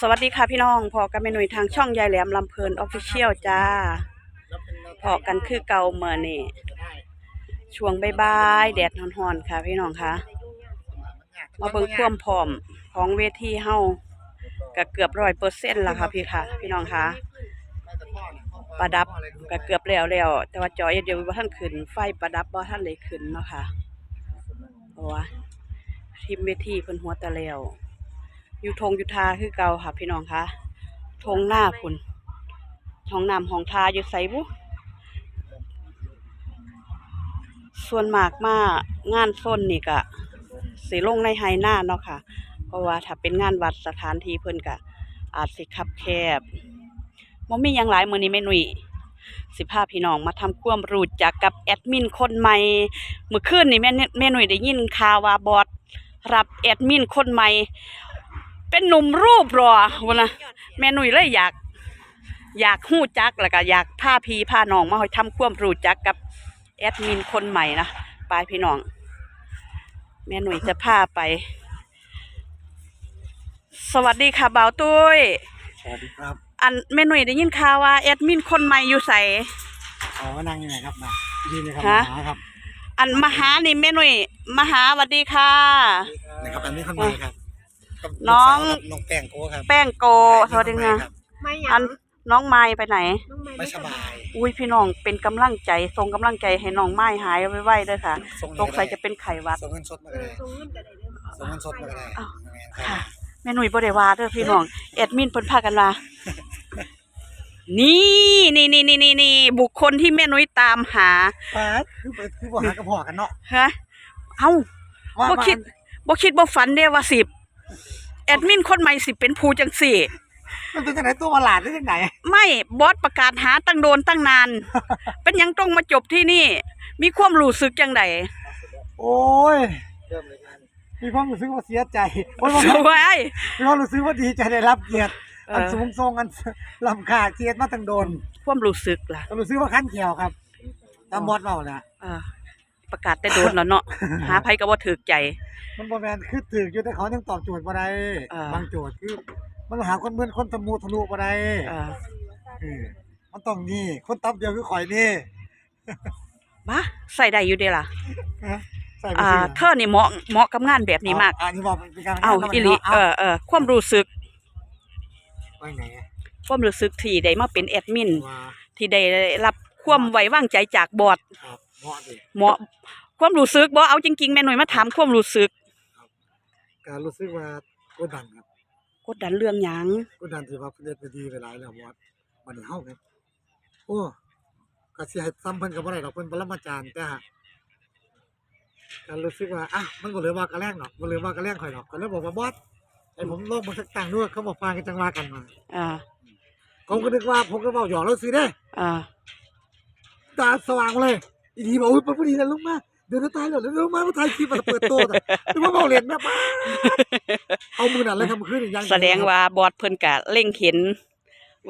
สวัสดีค่ะพี่น้องพอกันเมนุยทางช่องยายแหลมลำเพลินออฟฟิเชียลจ้าพอกันคือเก่าเมื่อนี่ช่วงบ่ายแดดฮ้อนๆค่ะพี่น้องคะมาเบิ่งความพร้อมของเวทีเฮาก็เกือบร้อยเปอร์เซ็นต์ละค่ะพี่ค่ะ พี่น้องคะประดับก็เกือบแล้วแล้วแต่ว่าจอยเดียวว่าท่านขึ้น ไฟประดับว่าท่านเลยขึ้นเนาะค่ะเพราะว่าทีมเวทีเพิ่นหัวตะแล้ว อยู่ทงอยู่ทาคือเก่าค่ะ พี่น้องคะทงหน้าคุณห้องน้ำห้องทาอยู่ใสบุส่วนมากมางานส้นนี่ก็สีลงในไฮหน้าเนาะค่ะ เพราะว่าถ้าเป็นงานวัดสถานที่เพิ่นก็อาจสิคับแคบบ่มียังหลายมือนี้แม่นุ่ยสิพาพี่น้องมาทำความรู้จักกับแอดมินคนใหม่เมื่อคืนนี่แม่นแม่นุ่ยได้ยินข่าวว่าบอสรับแอดมินคนใหม่ เป็นหนุ่มรูปรอวะนะแม่หนุ่ยเลยอยาก อยากหู้จักแล้วก็อยากพาพี่พาน้องมาให้ทำความรู้จักกับแอดมินคนใหม่นะไปพี่น้อง แม่หนุ่ยจะพาไป สวัสดีค่ะบ่าวตุ้ยสวัสดีครับ อันแม่หนุ่ยได้ยินข่าวว่าแอดมินคนใหม่อยู่ใสขอนั่งยังไงครับมายืนเลยครับฮะมาหาครับ อันมาหานี่แม่หนุ่ยมาหาสวัสดีค่ะนะครับอันนี้คนใหม่ครับ กับน้องลูกสาวครับน้องแป้งโก้ครับแป้งโกสวัสดีค่ะรับไม่อยาอักนน้องไม้ไปไหน น้องไม่สบายอุ้ยพี่น้องเป็นกำลังใจส่งกำลังใจให้น้องไม้หายไวๆด้วยค่ะส่งสงสัยจะเป็นไข้หวัด ส่งเงินสดมาเอก็อได้ส่งเงินกันได้เด้อส่งเงินสดมาก็ได้อ้าว แม่นค่ะแม่หนุ่ยบ่ได้ว่าเด้อพี่น้องแอดมินเพิ่นพากันว่านี่นี่นี่นี่นี่นี่บุคคลที่แม่หนุ่ยตามหาป้าดคือไปคือบ่หากระเพาะกันเนาะฮะเอ้าว่าบ่คิดบ่คิดบ่ฝันเด้ว่าสิ แอดมินคนใหม่สิเป็นผู้จังสี่ มันเป็นจังไหนตัวประหลาดได้จังไหนไม่บอสประกาศหาตั้งโดนตั้งนาน เป็นหยังต้องมาจบที่นี่ มีความรู้สึกจังไดโอ้ยเริ่มเลยครับมีความรู้สึกว่าเสียใจโอ้ยสวย มีความรู้สึกว่าดีใจได้รับเกียรติเอออั อันสูงทรงอันลำค่าเกียรติมาตั้งโดนความรู้สึกล่ะ ก็รู้สึกว่าขั้นเขียวครับตามบอสเปล่านะเออ ประกาศแต่โดนแล้วเนาะ หาไผก็บ่ถูกใจ มันบ่แม่นคือถืออยู่แต่เขายังตอบโจทย์บ่ได้เออ บางโจทย์คือ มันหาคนเหมือนคนทะมูทะลุบ่ได้เออเออมันต้องนี่คนตับเดียวคือข่อยนี่มาใส่ได้อยู่เด้ล่ะ ฮะใส่ไปอ่า สิเธอนี่เหมาะเหมาะกับงานแบบนี้มากอ่านี่บอกเป็นการเอาอิลิเออเออความรู้สึกไปไหนอะความรู้สึกที่ได้มาเป็นแอดมิน ว่าที่ได้รับความไว้วางใจจากบอร์ดครับ เหมาะดิเหมาะความรู้สึกบ่เอาจริงๆแม่หน่วยมาถามความรู้สึกการรู้สึกว่ากดดันครับกดดันเรื่องหยังกดดันที่ว่าเรียนไปดีไปหลายแล้วบอสบัดนี้เฮาครับโอ้ก็สิให้ซ้ำเพิ่นก็บ่ได้ดอกเพิ่นปรมาจารย์แต่หากการรู้สึกว่าอะมันบ่เหลือว่ากระแลงดอกบ่เหลือว่ากระแลงข่อยดอกก็เลยบอกว่าบอสให้ผมลงมาสักตั้งด้วยเขาบอกฟังกันจังว่ากันมาอ่าผมก็นึกว่าผมก็เว้าหยอกแล้วสิเด้อ่าตาสว่างเลย อีทีบอกอุ้ยพอดีแล้วลุกมาเดี๋ยวจะตายแล้วเดี๋ยวลงมามาถ่ายคลิปมาเปิดโต๊ะหรือว่าบอกเรียนแม่ป้าเอามือนั่นเลยทำขึ้นอีกอย่างแสดงว่าบอร์ดเพิ่นก็เล็งเห็น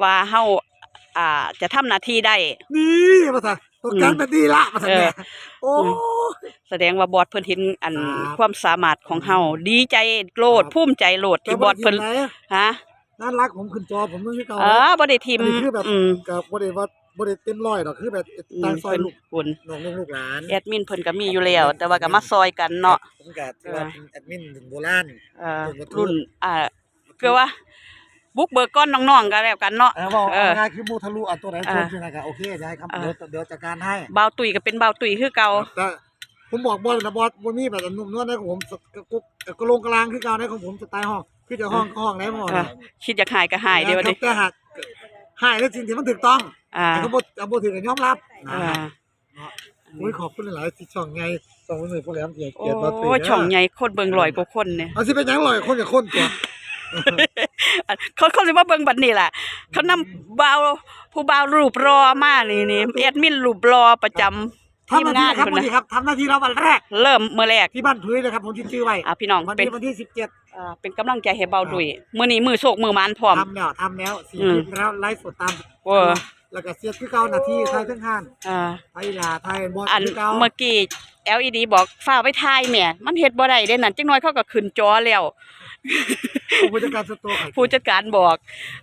ว่าเฮาอ่า จะทำหน้าที่ได้ นี่มาสั่ตัวการแบบนี้ละมาสั่เออเนี่ยโอ้แสดงว่าบอร์ดเพิ่นเห็นอันครับความสามารถของเฮาดีใจโลดครับภูมิใจโลดที่บอร์ดเพิ่นไหนฮะ น่ารักผมขึ้นจอผมนึกเก่าเออบ่ได้ทิมอันนี้คือแบบอืมกับบ่ได้ว่าบ่ได้เต็มร้อยดอกคือแบบอืตามมซอยเพิ่นลูกคุณน้องลูกหลานแอดมินเพิ่นก็มีอยู่แล้วแต่ว่าก็มาซอยกันเนาะผมก็ถือว่าเป็นแอดมินถึงโบราณ เอ่อเพิ่นก็รุ่นอ่าคือว่า บุกเบิกก้อนน้องๆก็แล้วกันเนาะ เออบอกเออง่ายๆคือมูทะลุอะตัวไหนเอชอนยังไงก็โอเคเดี๋ยวให้คำเออ เดี๋ยวเดี๋ยวจัดการให้บ่าวตุยก็เป็นบ่าวตุยคือเก่า แต่ผมบอกบอสนะบอสบ่มีแบบนุ่มนวลในของผมสกกุ๊กกระโลงกระลางคือเก่าในของผมสไตล์ห้อง คือจะห้องก็ห้องไหนบ่เออคิดอยากหายก็หายเดี๋ยวนี้แต่หากหายแล้วสิ่งที่มันถูกต้องอ่าแต่ก็บ่แต่บ่ถือกันยอมรับนะอ่าอุ้ยขอบคุณหลายๆที่ช่องไงช่องมือพวกแหลมเกียรติโอ้เกียรติบ่ถืช่องใหญ่คนเบิ่งร้อยกว่าคนเนี่ยเอาสิเป็นหยังลอยคนกับคนตัวอันเขาเขาสิมาเบิ่งบัดนี้ล่ะเขานำบ่าวผู้บ่าวรูปรอมานี่นี่แอดมินรูปรอประจำ ทีมทำหน้างานที่ครับคนวันน่ะนี้ครับทำหน้าที่เราวันแรก เริ่มมื้อแรกที่บ้านพื้นนะครับผมที่ชื่อไว้อ่าพี่น้องวันเป็นนี้วันที่สิบเจ็ดอ่าเป็นกำลังใจให้เบาดุยมื้อนี้มื้อโชคมื้อหมานพร้อม ทำแล้วทำแล้วสี่อืม คลิปแล้วไลฟ์สดตามเออแล้วก็เสียคือเก่านาทีไทยทั้งห้านอ่าไทยลาไทยบอสอันคือเก่าเมื่อกี้ LED บอกฝ้ากไปทายแหม่มันเฮ็ดบ่ได้เด้นั่นจังน้อยเขาก็ขึ้นจอแล้ว ผู้จัดการส่วนตัวข่อยผู้จัดการบอก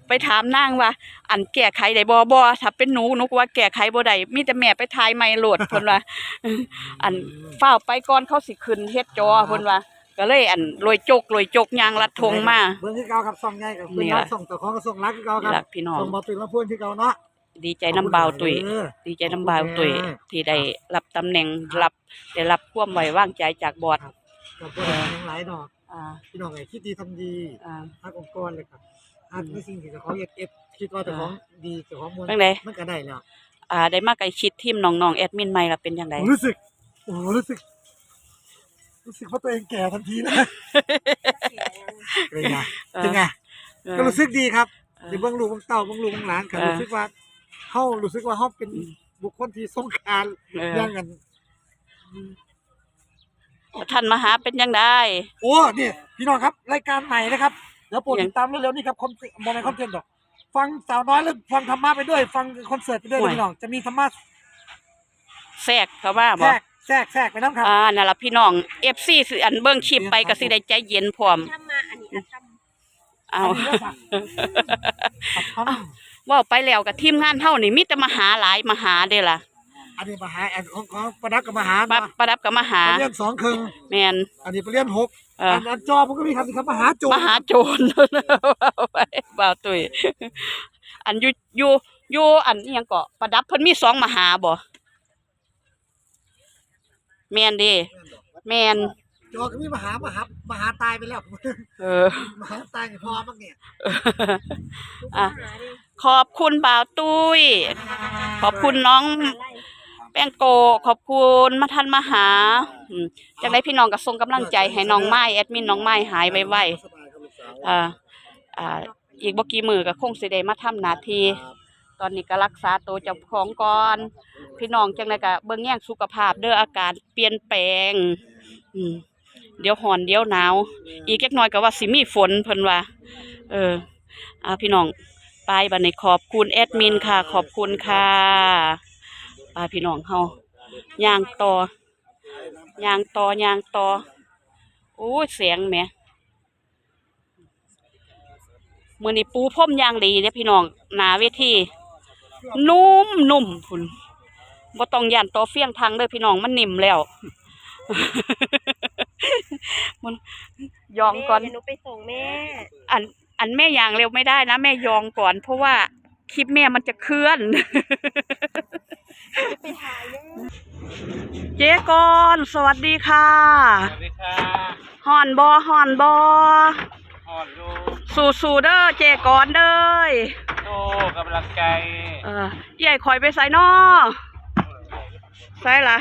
ไปถามนางว่า อันแก้ไขได้บ่บ่ถ้าเป็นหนูหนูก็ว่าแก้ไขบ่ได้มีแต่แม่ไปทายไม่โหลดเพิ่นว่า อันเฝ้าวไปก่อนเขาสิขึ้นเฮ็ดจอเพิ่นว่า ก็เลยอันลอยจกลอยจกยางลัดทงมาเบิ่งที่เก่าครับส่องใหญ่กับนี่เป็นล่ะรักส่องต่อของกับส่องรักที่เก่าคนี่รัล่ะบพี่น้องส่องบ่ตื่นมาพูดที่เก่าเนาะดีใจน้ำบาวตุยเออดีใจน้ำบาวตุยที่ได้รับตำแหน่งรับได้รับความไว้วางใจจากบอร์ดกับพวกเราทั้งหลายดอก อ่า พี่น้องไอ้คิดดีทำดีอ่า ฮักองค์กรเลยครับฮักในสิ่งที่เจ้าของเอ็ดเอ็ดคิดว่าเจ้าของดีเจ้าของมวลจังไดมันก็ได้แล้ว อ่า ได้มาใกล้ชิดทีมน้องๆแอดมินใหม่ล่ะเป็นจังไดผมรู้สึกโอ้โหรู้สึก รู้สึกว่าตัวเองแก่ทันทีเลยเป็นไงเป็นไงเออก็รู้สึกดีครับเออที่เบิ่งลูกเบิ่งเต้าเบิ่งลูกเบิ่งหลานก็เออรู้สึกว่าเฮารู้สึกว่าเฮาเป็นอืมบุคคลที่ทรงการเอออย่างกัน ท่านมาหาเป็นจังไดโอ้นี่พี่น้องครับรายการใหม่นะครับเดี๋ยวโปรดยังติดตามเร็วๆนี่ครับคอนบอลในคอนเทนต์ดอก ฟังสาวน้อยแล้วฟังธรรมะไปด้วย ฟังคอนเสิร์ตไปด้วยนะพี่น้องจะมีธรรมะแทรกเข้ามาแทบ่รกแทรกแทรกไปน้ำครับ อ่านั่นล่ะพี่น้อง FC สิอันเบิ่งคลิปไปก็สิได้ใจเย็นพร้อมทำมาอันนี้ทำเอา อันนี้ก็สั่งครับ เว้าไปแล้วกับทีมงานเฮานี่มีแต่มาหาหลายมาหาเด้ล่ะ อันนี้มาหาอันของของประดับกับมาหาปะมาประดับกับมาหาไปเรียนสองครึ่งแม่นอันนี้ไปเรียนหกเอออันอันจอผมก็มีครับนี่ครับมาหาโจรมาหาโจรไปบ่าวตุ้ยอันอยู่อยู่อยู่อันอิหยังเกาะประดับเพิ่นมีสองมหาบ่แม่นเดิแม่นจอก็มีมาหามาหามาหาตายไปแล้วเออมาหาตายกับพอมั้งเนี่ยอะขอบคุณบ่าวตุ้ย ขอบคุณน้อง แป้งโกขอบคุณมาทันมาหาอืมจากได้พี่น้องก็ส่งกำลังใจให้น้องไม้แอดมินน้องไม้หายไวสบายครับลูกสาวๆอ่าอ่าอีกบ่กี่มือก็คงสิได้มาทำหน้าที่ตอนนี้ก็รักษาตัวเจ้าของก่อนพี่น้องจังไดก็เบิ่งแย่งสุขภาพเด้ออาการเปลี่ยนแปลงอืมเดี๋ยวร้อนเดี๋ยวหนาว อีกจักหน่อยก็ว่าสิมีฝนเพิ่นว่า เอออ่าพี่น้องไปบัดนี้ขอบคุณแอดมินค่ะ ขอบคุณค่ะ อ่าพี่น้องเฮาย่างต่อย่างต่อย่างต่อโอ้ยเสียงแหมมื้อนี้ปูพรมย่างดีเด้อพี่น้องหน้าเวทีนุ่มนุ่มพุ่นบ่ต้องย่านต่อเฟียงทางเด้อพี่น้องมันนิ่มแล้วมันยองก่อนแม่เดี๋ยวหนูไปส่งแม่ อัน อันแม่ยางเร็วไม่ได้นะ แม่ยองก่อน เพราะว่าคลิปแม่มันจะเคลื่อน ไปถ่ายแม่เจ๊กอนสวัสดีค่ะสวัสดีค่ะฮอนบอฮอนบอฮอนลูกสู่สู่เด้อเจ๊กอนเด้ยโตกำลังใจเออใหญ่คอยไปใส่นอใส่ละ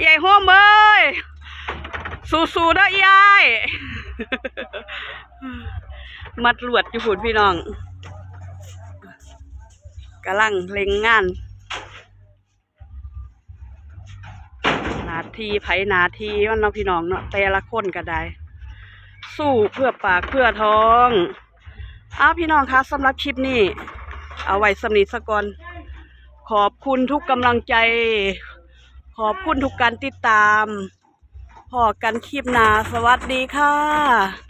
ใหญ่ห้มเอ้ยสู่สู่เด้อยายมัดลวดอยู่ฝุ่นพี่น้อง กำลังเล็งงาน นาทีไผนาทีมันเนาะพี่น้องเนาะแต่ละคนก็ได้ สู้เพื่อปากเพื่อท้องอ้าวพี่น้องคะสำหรับคลิปนี้ เอาไว้สำนิทสกอนขอบคุณทุกกำลังใจ ขอบคุณทุกการติดตามพอกันคลิปหนาสวัสดีค่ะ